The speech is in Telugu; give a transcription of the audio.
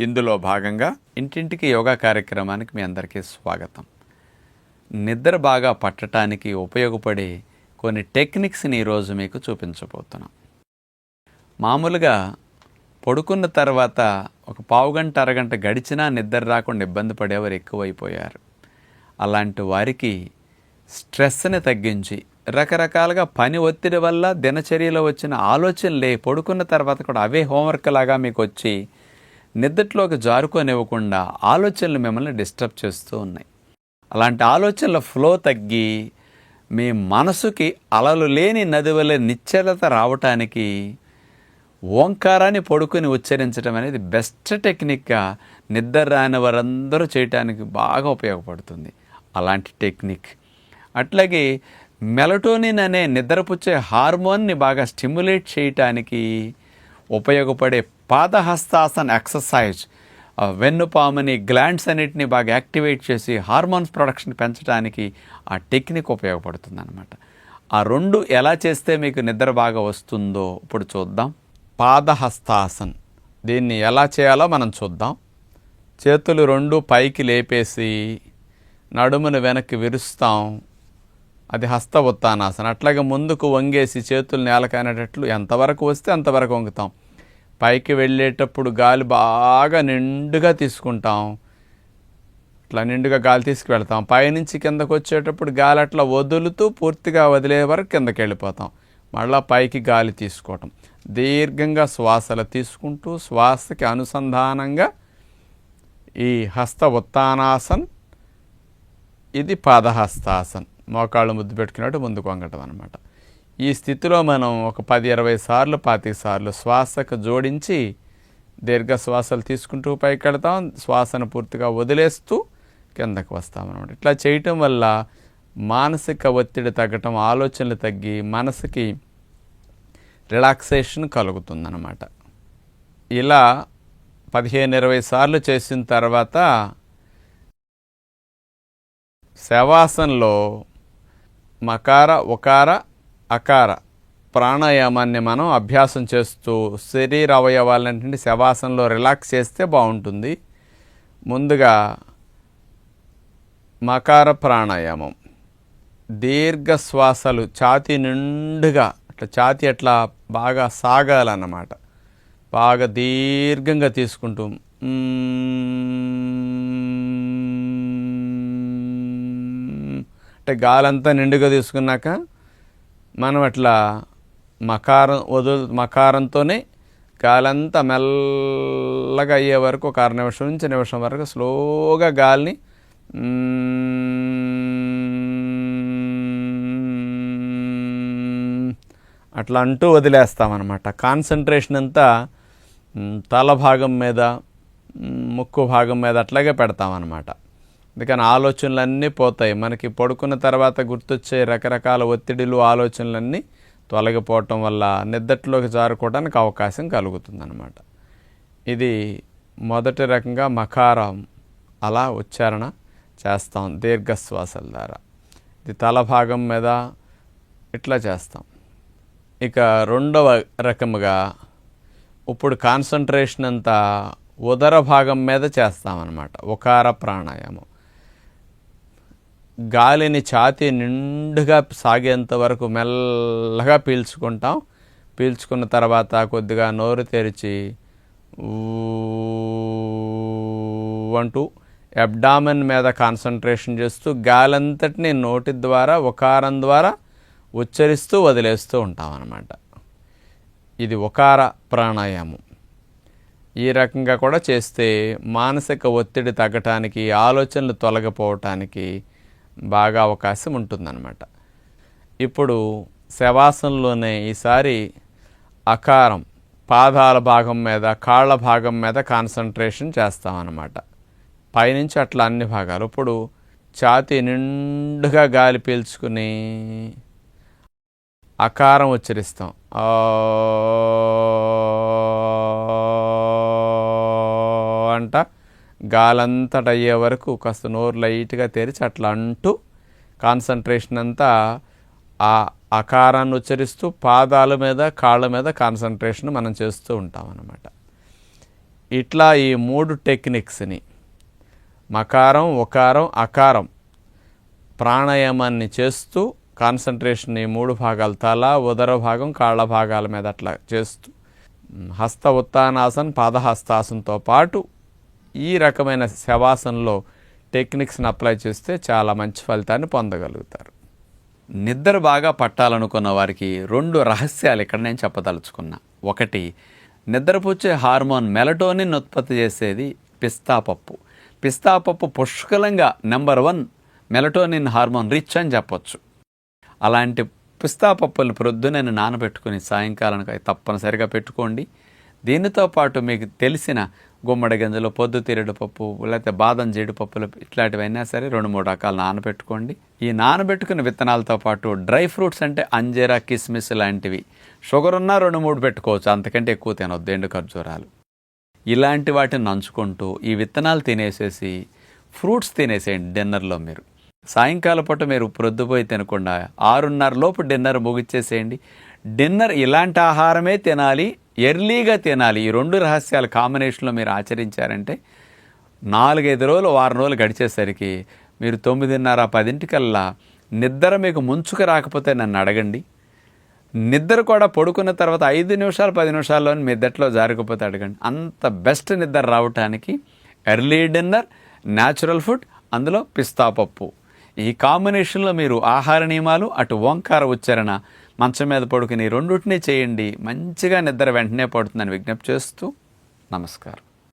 ఇందులో భాగంగా ఇంటింటికి యోగా కార్యక్రమానికి మీ అందరికీ స్వాగతం. నిద్ర బాగా పట్టడానికి ఉపయోగపడే కొన్ని టెక్నిక్స్ని ఈరోజు మీకు చూపించబోతున్నాం. మామూలుగా పడుకున్న తర్వాత ఒక పావుగంట అరగంట గడిచినా నిద్ర రాకుండా ఇబ్బంది పడేవారు ఎక్కువైపోయారు. అలాంటి వారికి స్ట్రెస్ని తగ్గించి రకరకాలుగా పని ఒత్తిడి వల్ల దినచర్యలో వచ్చిన ఆలోచనలే పడుకున్న తర్వాత కూడా అవే హోంవర్క్ లాగా మీకు వచ్చి నిద్రలోకి జారుకోనివ్వకుండా ఆలోచనలు మిమ్మల్ని డిస్టర్బ్ చేస్తూ ఉన్నాయి. అలాంటి ఆలోచనల ఫ్లో తగ్గి మీ మనసుకి అలలు లేని నది వల్ల నిశ్చలత రావటానికి ఓంకారాన్ని పడుకొని ఉచ్చరించడం అనేది బెస్ట్ టెక్నిక్గా నిద్ర రాని వారందరూ చేయటానికి బాగా ఉపయోగపడుతుంది. అలాంటి టెక్నిక్. అట్లాగే మెలటోనిన్ అనే నిద్రపుచ్చే హార్మోన్ని బాగా స్టిమ్యులేట్ చేయటానికి ఉపయోగపడే పాదహస్తాసన్ ఎక్సర్సైజ్ వెన్నుపాముని గ్లాండ్స్ అన్నిటిని బాగా యాక్టివేట్ చేసి హార్మోన్స్ ప్రొడక్షన్ పెంచడానికి ఆ టెక్నిక్ ఉపయోగపడుతుంది అనమాట ఆ రెండు ఎలా చేస్తే మీకు నిద్ర బాగా వస్తుందో ఇప్పుడు చూద్దాం. పాదహస్తాసన్ దీన్ని ఎలా చేయాలో మనం చూద్దాం. చేతులు రెండు పైకి లేపేసి నడుమును వెనక్కి విరుస్తాం. అది హస్త ఉత్తానాసన అట్లాగే ముందుకు వంగేసి చేతులు నేలకైనట్లు ఎంతవరకు వస్తే అంతవరకు వంగుతాం. పైకి వెళ్ళేటప్పుడు గాలి బాగా నిండుగా తీసుకుంటాం. ఇట్లా నిండుగా గాలి తీసుకువెళ్తాం. పైనుంచి కిందకు వచ్చేటప్పుడు గాలి అట్లా వదులుతూ పూర్తిగా వదిలే వరకు కిందకి వెళ్ళిపోతాం. మళ్ళా పైకి గాలి తీసుకోవటం. దీర్ఘంగా శ్వాసలు తీసుకుంటూ శ్వాసకి అనుసంధానంగా ఈ హస్త ఉత్తానాసన్ ఇది పాదహస్తాసన్. మోకాళ్ళు ముద్దు పెట్టుకున్నట్టు ముందుకు వంగటం అనమాట ఈ స్థితిలో మనం ఒక పది ఇరవై సార్లు పాతిక సార్లు శ్వాసకు జోడించి దీర్ఘ శ్వాసలు తీసుకుంటూ పైకి వెళతాం శ్వాసను పూర్తిగా వదిలేస్తూ కిందకు వస్తామన్నమాట ఇట్లా చేయటం వల్ల మానసిక ఒత్తిడి తగ్గటం ఆలోచనలు తగ్గి మనసుకి రిలాక్సేషన్ కలుగుతుందన్నమాట. ఇలా పదిహేను ఇరవై సార్లు చేసిన తర్వాత శవాసనలో మకార ఉకార అకార ప్రాణాయామాన్ని మనం అభ్యాసం చేస్తూ శరీర అవయవాలన్నింటినీ శవాసనలో రిలాక్స్ చేస్తే బాగుంటుంది. ముందుగా మకార ప్రాణాయామం. దీర్ఘ శ్వాసలు ఛాతీ నిండుగా అట్లా ఛాతీ అట్లా బాగా సాగాలన్నమాట. బాగా దీర్ఘంగా తీసుకుంటూ అంటే గాలంతా నిండుగా తీసుకున్నాక మనం అట్లా మకారం వదులు మకారంతోనే గాలంతా మెల్లగా అయ్యే వరకు ఒక అర నిమిషం నుంచి నిమిషం వరకు స్లోగా గాలిని అట్లా అంటూ వదిలేస్తామన్నమాట. కాన్సన్ట్రేషన్ అంతా తల భాగం మీద ముక్కు భాగం మీద అట్లాగే పెడతామన్నమాట. అందుకని ఆలోచనలన్నీ పోతాయి. మనకి పడుకున్న తర్వాత గుర్తొచ్చే రకరకాల ఒత్తిడిలు ఆలోచనలన్నీ తొలగిపోవటం వల్ల నిద్దట్లోకి జారుకోవడానికి అవకాశం కలుగుతుందన్నమాట. ఇది మొదటి రకంగా మకారం అలా ఉచ్చారణ చేస్తాం దీర్ఘశ్వాసల ద్వారా. ఇది తల భాగం మీద ఇట్లా చేస్తాం. ఇక రెండవ రకముగా ఇప్పుడు కాన్సన్ట్రేషన్ అంతా ఉదర భాగం మీద చేస్తామన్నమాట. ఉకార ప్రాణాయామం. గాలిని ఛాతీ నిండుగా సాగేంత వరకు మెల్లగా పీల్చుకుంటాం. పీల్చుకున్న తర్వాత కొద్దిగా నోరు తెరిచి ఊ అంటూ అబ్డామెన్ మీద కాన్సన్ట్రేషన్ చేస్తూ గాలంతటిని నోటి ద్వారా ఒకారం ద్వారా ఉచ్చరిస్తూ వదిలేస్తూ ఉంటాం అన్నమాట. ఇది ఒకార ప్రాణాయామం. ఈ రకంగా కూడా చేస్తే మానసిక ఒత్తిడి తగ్గటానికి ఆలోచనలు తొలగిపోవటానికి బాగా అవకాశం ఉంటుందన్నమాట. ఇప్పుడు శవాసంలోనే ఈసారి అకారం పాదాల భాగం మీద కాళ్ళ భాగం మీద కాన్సన్ట్రేషన్ చేస్తామన్నమాట. పైనుంచి అట్లా అన్ని భాగాలు. ఇప్పుడు ఛాతీ నిండుగా గాలి పీల్చుకుని అకారం ఉచ్చరిస్తాం. అంట గాలంతట అయ్యే వరకు కాస్త నోరు లైట్గా తెరిచి అట్లా అంటూ కాన్సన్ట్రేషన్ అంతా ఆ అకారాన్ని ఉచ్చరిస్తూ పాదాల మీద కాళ్ళ మీద కాన్సన్ట్రేషన్ మనం చేస్తూ ఉంటాం అన్నమాట. ఇట్లా ఈ మూడు టెక్నిక్స్ని మకారం ఒకారం అకారం ప్రాణాయామాన్ని చేస్తూ కాన్సన్ట్రేషన్ ఈ మూడు భాగాలు తల ఉదర భాగం కాళ్ళ భాగాల మీద అట్లా చేస్తూ హస్త ఉత్తానాసన్ పాదహస్తాసనంతో పాటు ఈ రకమైన శవాసనలో టెక్నిక్స్ని అప్లై చేస్తే చాలా మంచి ఫలితాన్ని పొందగలుగుతారు. నిద్ర బాగా పట్టాలనుకున్న వారికి రెండు రహస్యాలు ఇక్కడ నేను చెప్పదలుచుకున్నా. ఒకటి నిద్రపుచ్చే హార్మోన్ మెలటోనిన్ ఉత్పత్తి చేసేది పిస్తా పప్పు. పిస్తా పప్పు పుష్కలంగా number one melatonin hormone rich అని చెప్పొచ్చు. అలాంటి పిస్తా పప్పుల్ని ప్రొద్దున నానబెట్టుకుని సాయంకాలానికి తప్పనిసరిగా పెట్టుకోండి. దీనితో పాటు మీకు తెలిసిన గుమ్మడి గింజలు పొద్దు పప్పు లేకపోతే బాదం జీడిపప్పులు ఇట్లాంటివైనా సరే రెండు మూడు రకాలు నానబెట్టుకోండి. ఈ నానబెట్టుకున్న విత్తనాలతో పాటు డ్రై ఫ్రూట్స్ అంటే అంజీరా కిస్మిస్ లాంటివి. షుగర్ ఉన్నా రెండు మూడు పెట్టుకోవచ్చు అంతకంటే ఎక్కువ తినొద్దు ఎండు ఖర్జూరాలు. ఇలాంటి వాటిని నంచుకుంటూ ఈ విత్తనాలు తినేసేసి ఫ్రూట్స్ తినేసేయండి డిన్నర్లో మీరు. సాయంకాల పూట మీరు ప్రొద్దుపోయి తినకుండా ఆరున్నర లోపు డిన్నర్ ముగిచ్చేసేయండి. డిన్నర్ ఇలాంటి ఆహారమే తినాలి ఎర్లీగా తినాలి. ఈ రెండు రహస్యాలు కాంబినేషన్లో మీరు ఆచరించారంటే నాలుగైదు రోజులు వారం రోజులు గడిచేసరికి మీరు తొమ్మిదిన్నర పదింటికల్లా నిద్ర మీకు ముంచుకు రాకపోతే నన్ను అడగండి. నిద్ర కూడా పడుకున్న తర్వాత ఐదు నిమిషాలు పది నిమిషాల్లో మీ జారిపోతే అడగండి. అంత బెస్ట్ నిద్ర రావటానికి ఎర్లీ డిన్నర్ న్యాచురల్ ఫుడ్ అందులో పిస్తా పప్పు. ఈ కాంబినేషన్లో మీరు ఆహార నియమాలు అటు ఓంకార ఉచ్చారణ మంచం మీద పడుకుని రెండింటినీ చేయండి. మంచిగా నిద్ర వెంటనే పడుతుందని విజ్ఞప్తి చేస్తూ నమస్కారం.